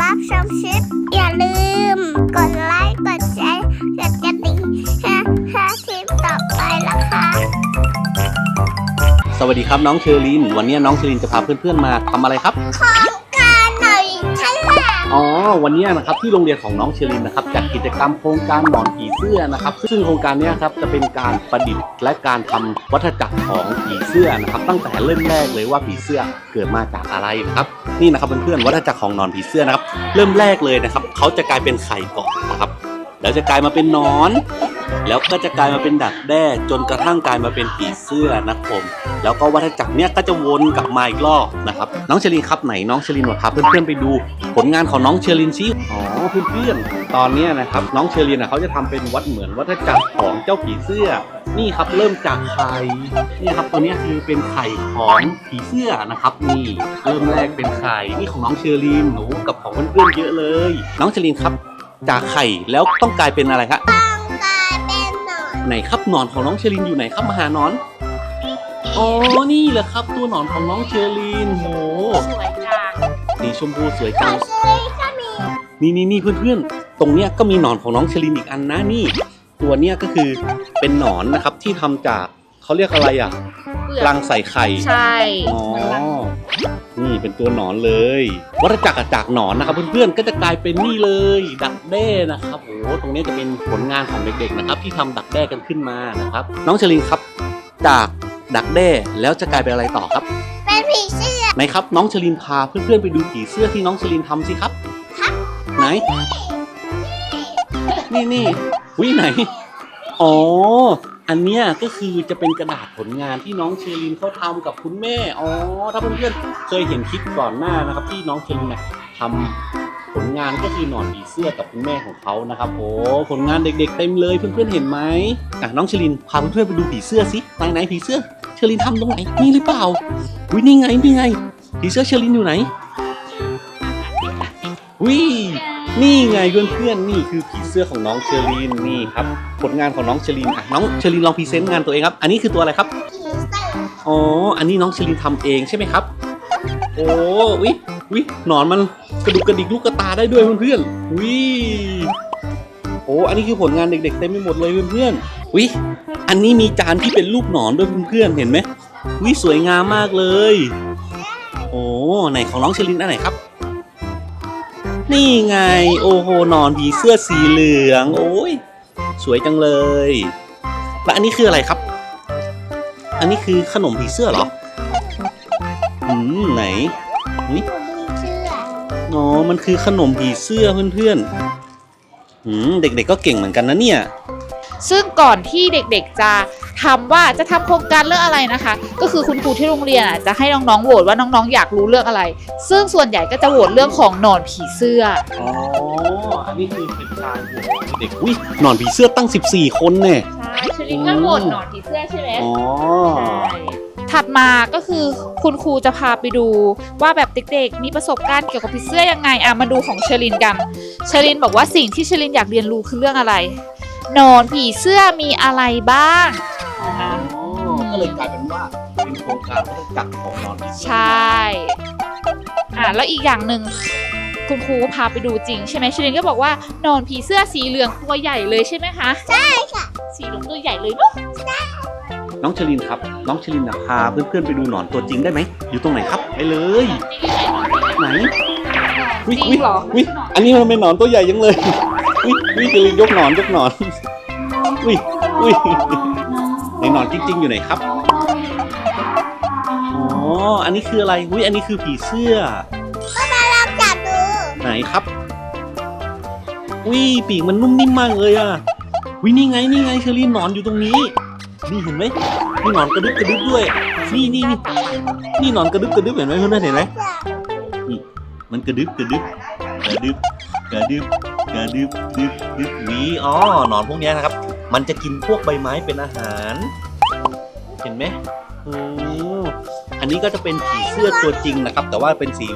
รับชมคลิปอย่าลืม กดไลค์ กดแชร์กดกระดิ่งให้ให้คลิปต่อไปนะคะ สวัสดีครับน้องเชอริน วันนี้น้องเชอรินจะพาเพื่อนๆมาทำอะไรครับ ขอ อ๋อวันนี้นะครับที่โรงเรียนของน้องเชลินนะครับจัดกิจกรรมโครงการหนอนผีเสื้อนะครับ ซึ่งโครงการนี้ครับจะเป็นการประดิษฐ์และการทำวัฏจักรของผีเสื้อนะครับตั้งแต่เริ่มแรกเลยว่าผีเสื้อเกิดมาจากอะไรนะครับนี่นะครับเพื่อนๆวัฏจักรของนอนผีเสื้อนะครับ เริ่มแรกเลยนะครับเขาจะกลายเป็นไข่ก่อนนะครับแล้วจะกลายมาเป็นนอน แล้วก็จะกลายมาเป็นดักแด้จนกระทั่งกลายมาเป็นผีเสื้อนะครับผมแล้วก็วัฏจักรเนี้ยก็จะวนกลับมาอีกรอบนะครับน้องเชลินครับไหนน้องเชลินมาพาเพื่อนๆไปดูผลงานของน้องเชลินซิอ๋อเพื่อนๆตอนเนี้ยนะครับน้องเชลินนะเขาจะทำเป็นวัดเหมือนวัฏจักรของเจ้าผีเสื้อ นี่ครับเริ่มจากไข่นี่ครับตัวเนี้ยคือเป็นไข่ของผีเสื้อนะครับนี่เริ่มแรกเป็นไข่นี่ของน้องเชอรีนหนูกับของเพื่อนๆเยอะเลย น้องเชอรีนครับจากไข่แล้วต้องกลายเป็นอะไรครับ ไหนครับหนอนของน้องเชอรีนอยู่ไหนครับมาหาหนอน อ๋อ นี่แหละครับตัวหนอนของน้องเชอรีนโหสวยจังสีชมพูสวยขจัองงซื้อก็มีนี่นี่นี่เพื่อนๆ ตรงเนี้ยก็มีหนอนของน้องเชอรีนอีกอันนะนี่ ตัวเนี้ยก็คือเป็นหนอนนะครับที่ทำจากเขาเรียกอะไรอะเปลือกรังใส่ไข่ ใช่อ๋อ นี่เป็นตัวหนอนเลย วัฏจักรจากหนอนนะครับเพื่อนๆก็จะกลายเป็นนี่เลย ดักแด้นะครับโอ้โหตรงนี้จะเป็นผลงานของเด็กๆนะครับ ที่ทำดักแด้กันขึ้นมานะครับ น้องเชลินครับจากดักแด้แล้วจะกลายเป็นอะไรต่อครับ เป็นผีเสื้อไหนครับน้องเชลินพาเพื่อนๆไปดูผีเสื้อที่น้องเชลินทำสิครับไหน นี่นี่วิไหนอ๋อ อันเนี้ยก็คือจะเป็นกระดาษผลงานที่น้องเชลินเขาทำกับคุณแม่ อ๋อ ถ้าเพื่อนๆเคยเห็นคลิปก่อนหน้านะครับ ที่น้องเชลินนะทำผลงานก็คือหนอนผีเสื้อกับคุณแม่ของเขานะครับ โอ้ผลงานเด็กๆเต็มเลยเพื่อนๆเห็นไหมอะน้องเชลินพาเพื่อนๆไปดูผีเสื้อสิไหนไหนผีเสื้อเชลินทำตรงไหนนี่หรือเปล่าวินี่ไงนี่ไงผีเสื้อเชลินอยู่ไหนวิ นี่ไงเพื่อนๆนี่คือผีเสื้อของน้องเชลินนี่ครับผลงานของน้องเชลินอะน้องเชลินลองพรีเซนต์งานตัวเองครับ อันนี้คือตัวอะไรครับอ๋ออันนี้น้องเชลินทำเองใช่ไหมครับ โอ้วิวิหนอนมันกระดุกกระดิกลูกกระตาได้ด้วยเพื่อนๆวิโอ้อันนี้คือผลงานเด็กๆเต็มไปหมดเลยเพื่อนๆวิอันนี้มีจานที่เป็นรูปหนอนด้วยเพื่อนๆเห็นไหมวิสวยงามมากเลย โอ้ไหนของน้องเชลินอันไหนครับ นี่ไง โอ้โหนอนผีเสื้อสีเหลือง โอ้ย สวยจังเลยและอันนี้คืออะไรครับ อันนี้คือขนมผีเสื้อเหรอ อืม ไหนนี่ผีเสื้ออ๋อ มันคือขนมผีเสื้อเพื่อนๆ อืม เด็กๆก็เก่งเหมือนกันนะเนี่ย ซึ่งก่อนที่เด็กๆจะทำว่าจะทำโครงการเรื่องอะไรนะคะ ก็คือคุณครูที่โรงเรียนอะจะให้น้องๆโหวตว่าน้องๆ อยากรู้เรื่องอะไร ซึ่งส่วนใหญ่ก็จะโหวตเรื่องของหนอนผีเสื้ออ๋ออันนี้คือเป็นการโหวตเด็กอุ้ยหนอนผีเสื้อตั้ง 14 คนเนี่ยใช่ชลินก็โหวตหนอนผีเสื้อใช่ไหมอ๋อถัดมาก็คือคุณครูจะพาไปดูว่าแบบเด็กๆ มีประสบการณ์เกี่ยวกับผีเสื้อยังไงอะมาดูของเชลินกัน เชลินบอกว่าสิ่งที่เชลินอยากเรียนรู้คือเรื่องอะไร หนอนผีเสื้อมีอะไรบ้างนะคะอ๋อก็เลยกลายเป็นว่าเป็นโครงการวัฏจักรของหนอนผีเสื้อใช่อะแล้วอีกอย่างหนึ่งคุณครูก็พาไปดูจริงใช่ไหมเชลินก็บอกว่าหนอนผีเสื้อสีเหลืองตัวใหญ่เลยใช่ไหมคะใช่ค่ะสีเหลืองตัวใหญ่เลยเนาะน้องเชลินครับ น้องเชลินอยากพาเพื่อนๆไปดูหนอนตัวจริงได้ไหมอยู่ตรงไหนครับไปเลยไหนจริงเหรอวิอันนี้มันเป็นหนอนตัวใหญ่ยังเลย วิวิเชลินยกหนอนยกหนอนวิวิในหนอนจริง ๆ อยู่ไหนครับ อ๋อ อันนี้คืออะไรวิอันนี้คือผีเสื้อลองจับดู ไหนครับวิปีกมันนุ่มนิ่มมากเลยอะวินี่ไงนี่ไงเชอรี่หนอนอยู่ตรงนี้ นี่เห็นไหมนี่หนอนกระดึบกระดึบด้วย นี่นี่นี่นี่หนอนกระดึบกระดึบเห็นไหมเพื่อนๆเห็นไหมนี่มันกระดึบกระดึบกระดึบกระดึบ กระดึบดึบดึบหวีอ๋อหนอนพวกนี้นะครับ มันจะกินพวกใบไม้เป็นอาหาร เห็นไหมอืมอันนี้ก็จะเป็นผีเสื้อตัวจริงนะครับ แต่ว่าเป็นสี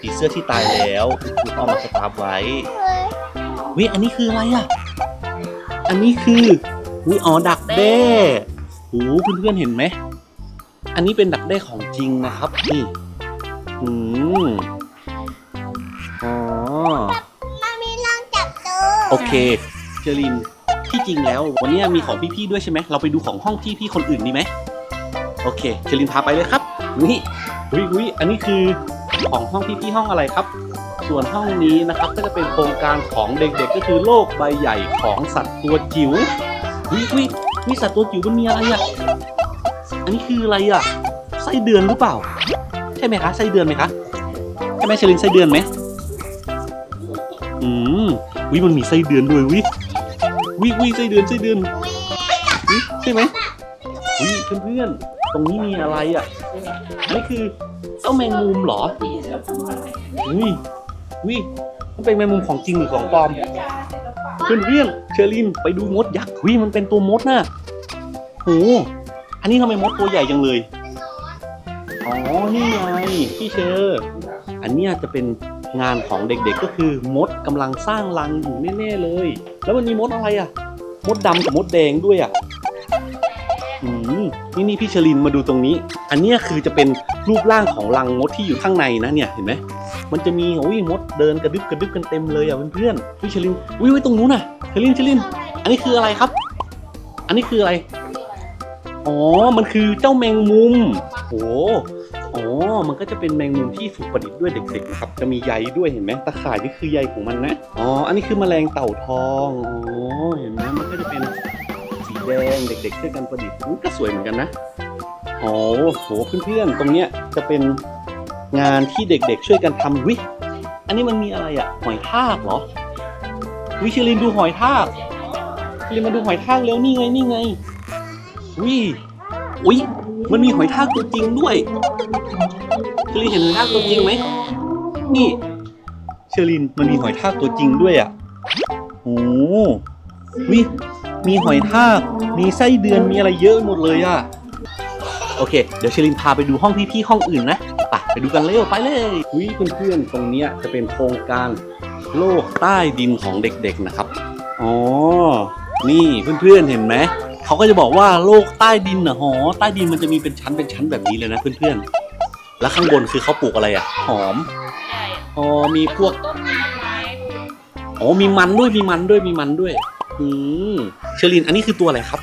ผีเสื้อที่ตายแล้วคือเอามาสตาร์ฟไว้วิอันนี้คืออะไรอะ อันนี้คือวิอ๋อดักแด้โอ้เพื่อนๆเห็นไหม อันนี้เป็นดักแด้ของจริงนะครับนี่อืม โอเคเชอรินที่จริงแล้ว วันนี้มีของพี่ๆด้วยใช่ไหมเราไปดูของห้องพี่ๆคนอื่นดีไหมโอเคเชอรินพาไปเลยครับ นี่วิวิอันนี้คือของห้องพี่ๆห้องอะไรครับ ส่วนห้องนี้นะครับก็จะเป็นโครงการของเด็กๆ ก็คือโลกใบใหญ่ของสัตว์ตัวจิ๋ววิวิวิสัตว์ตัวจิ๋วมันมีอะไรอะอันนี้คืออะไรอะไส้เดือนหรือเปล่า ใช่ไหมคะไส้เดือนไหมคะใช่ไหมเชอรินไส้เดือนไหมอืม วิมันมีไส้เดือนด้วยวิวิวิไส้เดือนไส้เดือนวิใช่ไหมวิเพื่อนๆตรงนี้มีอะไรอะอันนี้คือเจ้าแมงมุมเหรอวิวิมันเป็นแมงมุมของจริงหรือของปลอมเพื่อนๆเชอรินไปดูมดยักษ์วิมันเป็นตัวมดน่ะโหอันนี้ทำไมมดตัวใหญ่จังเลยอ๋อนี่ไงพี่เชอร์อันนี้จะเป็น งานของเด็กๆก็คือมดกำลังสร้างรังอยู่แน่ๆเลย แล้วมันมีมดอะไรอะ มดดำกับมดแดงด้วยอะอืมนี่นี่พี่ชลินมาดูตรงนี้ อันเนี้ยคือจะเป็นรูปร่างของรังมดที่อยู่ข้างในนะเนี่ยเห็นไหมมันจะมีโอ้ยมดเดินกระดึบกระดึบกันเต็มเลยอะเพื่อนๆพี่ชลินอุ้ยไว้ตรงนู้นน่ะชลินชลิน อันนี้คืออะไรครับ อันนี้คืออะไร อ๋อ มันคือเจ้าแมงมุมโอ้ อ๋อ มันก็จะเป็นแมงมุมที่ฝึกประดิษฐ์ด้วยเด็กๆนะครับ จะมีใยด้วยเห็นไหมตะข่ายนี่คือใยของมันนะ อ๋อ อันนี้คือแมลงเต่าทอง อ๋อ เห็นไหมมันก็จะเป็นสีแดงเด็กๆช่วยกันประดิษฐ์อุ๊ยก็สวยเหมือนกันนะโอ๋อโหเพื่อนๆ ตรงเนี้ยจะเป็นงานที่เด็กๆ ช่วยกันทำวิอันนี้มันมีอะไรอะหอยทากเหรอ วิชิลินดูหอยทากชลินมาดูหอยทากเร็วนี่ไงนี่ไงวิอุ้ย มันมีหอยทากตัวจริงด้วยเชอรีนเห็นหอยทากตัวจริงไหมนี่เชอรีนมันมีหอยทากตัวจริงด้วยอะโอ้วิมีหอยทาก มีไส้เดือนมีอะไรเยอะหมดเลยอะโอเค เดี๋ยวเชอรินพาไปดูห้องพี่ๆห้องอื่นนะไปไปดูกันเร็วไปเลยวิเพื่อนๆตรงเนี้ยจะเป็นโครงการโลกใต้ดินของเด็กๆนะครับ อ๋อ นี่เพื่อนๆเห็นไหม เขาก็จะบอกว่าโลกใต้ดินน่ะหอใต้ดินมันจะมีเป็นชั้นเป็นชั้นแบบนี้เลยนะเพื่อนๆ แล้วข้างบนคือเขาปลูกอะไรอะ หอมใหญ่อ๋อมีพวกต้นไม้อ๋อมีมันด้วยมีมันด้วยมีมันด้วยอืมเชอรินอันนี้คือตัวอะไรครับ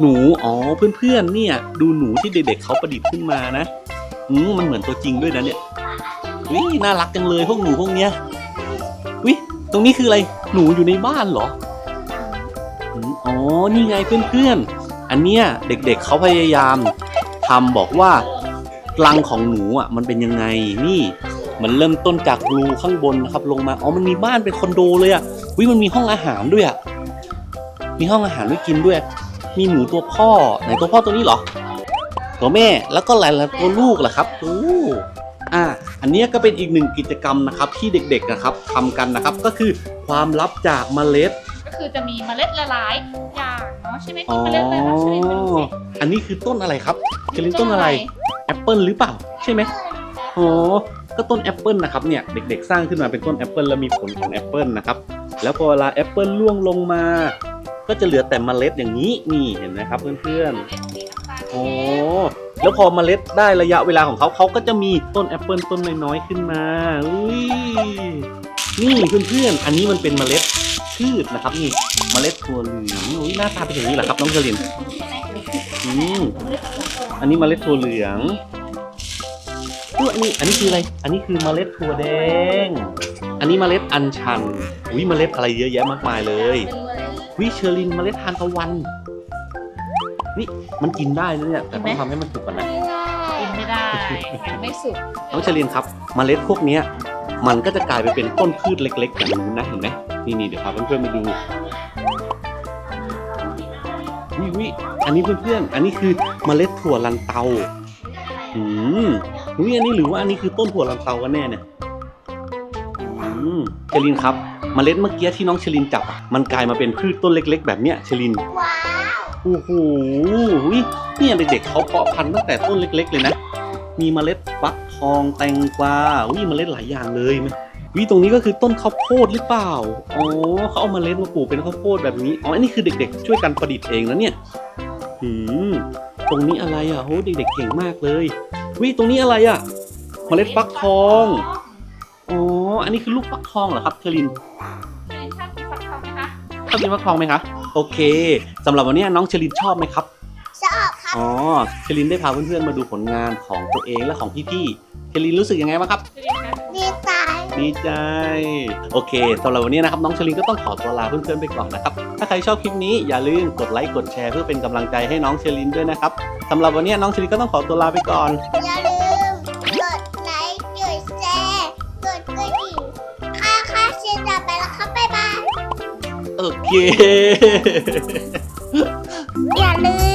หนูอ๋อเพื่อนๆเนี่ย ดูหนูที่เด็กๆเขาประดิษฐ์ขึ้นมานะอืมมันเหมือนตัวจริงด้วยนะเนี่ยวิน่ารักจังเลยพวกหนูพวกเนี้ยวิตรงนี้คืออะไรหนูอยู่ในบ้านเหรอ อ๋อ นี่ไงเพื่อนๆ อันเนี้ยเด็กๆเขาพยายามทำบอกว่ารังของหนูอะมันเป็นยังไงนี่ มันเริ่มต้นจากรูข้างบนนะครับลงมา อ๋อ มันมีบ้านเป็นคอนโดเลยอะวิมันมีห้องอาหารด้วยอะ มีห้องอาหารไว้กินด้วย มีหนูตัวพ่อไหนตัวพ่อตัวนี้เหรอ ตัวแม่แล้วก็หลายๆตัวลูกล่ะครับโอ้อ่า อันเนี้ยก็เป็นอีกหนึ่งกิจกรรมนะครับที่เด็กๆนะครับทำกันนะครับก็คือความลับจากเมล็ด คือจะมีเมล็ดละลายอย่างเนาะใช่ไหมอ๋อเมล็ดอะไรนะเชอรี่ไปดูสิอันนี้คือต้นอะไรครับเชลินต้นอะไรแอปเปิลหรือเปล่า ใช่ไหมอ๋อก็ต้นแอปเปิลนะครับเนี่ยเด็กๆ สร้างขึ้นมาเป็นต้นแอปเปิลแล้วมีผลของแอปเปิลนะครับแล้วพอเวลาแอปเปิลร่วงลงมา ก็จะเหลือแต่เมล็ดอย่างนี้นี่เห็นไหมครับเพื่อนๆโอ้แล้วพอเมล็ดได้ระยะเวลาของเขาเขาก็จะมีต้นแอปเปิลต้นน้อยๆขึ้นมาอุ้ยนี่เพื่อนๆอันนี้มันเป็นเมล็ด พืชนะครับนี่เมล็ดถั่วเหลืองอุ้ยหน้าตาเป็นอย่างนี้เหรอครับน้องเชลินอืมอันนี้เมล็ดถั่วเหลืองอุ้ยอันนี้อันนี้คืออะไร อันนี้คือเมล็ดถั่วแดง อันนี้เมล็ดอัญชันอุ้ยเมล็ดอะไรเยอะแยะมากมายเลยวิเชอรินเมล็ดทานตะวัน นี่มันกินได้นะเนี่ยแต่ต้องทำให้มันสุกก่อนนะกินไม่ได้ยังไม่สุกน้องเชลินครับ เมล็ดพวกเนี้ยมันก็จะกลายไปเป็นต้นพืชเล็กๆอย่างนู้นนะเห็นไหม นี่นี่เดี๋ยวพาเพื่อนๆมาดูวิวิอันนี้เพื่อนๆ อันนี้คือเมล็ดถั่วลันเตาอืมวิอันนี้หรือว่าอันนี้คือต้นถั่วลันเตากันแน่เนี่ยอืมเชลินครับเมล็ดเมื่อกี้ที่น้องเชลินจับอะมันกลายมาเป็นพืชต้นเล็ก ๆ แบบเนี้ยเชลินว้าวโอ้โหวิเนี่ยเด็กๆเขาเพาะพันธุ์ตั้งแต่ต้นเล็ก ๆ เลยนะ มีเมล็ดฟักทองแตงกวาวิเมล็ดหลายอย่างเลยไหม วิตรงนี้ก็คือต้นข้าวโพดหรือเปล่าอ๋อเขาเอาเมล็ดมาปลูกเป็นข้าวโพดแบบนี้อ๋ออันนี้คือเด็กๆ ช่วยกันประดิษฐ์เองนะเนี่ยหืมตรงนี้อะไรอะโหเด็กๆเก่งมากเลยวิตรงนี้อะไรอะเมล็ดฟักทองอ๋ออันนี้คือลูกฟักทองเหรอครับเชลินเชลินชอบกินฟักทองไหมคะชอบกินฟักทองไหมคะโอเคสำหรับวันนี้น้องเชลินชอบไหมครับชอบครับอ๋อเชลินได้พาเพื่อนๆมาดูผลงานของตัวเองและของพี่ๆเชลินรู้สึกยังไงบ้างครับเชลินคะดีใจ ดีใจ โอเคสำหรับวันนี้นะครับ น้องเชลินก็ต้องขอตัวลาเพื่อนๆไปก่อนนะครับ ถ้าใครชอบคลิปนี้อย่าลืมกดไลค์กดแชร์เพื่อเป็นกำลังใจให้น้องเชลินด้วยนะครับสำหรับวันนี้น้องเชลินก็ต้องขอตัวลาไปก่อน อย่าลืมกดไลค์กดแชร์กดกระดิ่งค่าค่าเชียร์จะไปแล้วครับบ๊ายบายโอเค อย่าลืม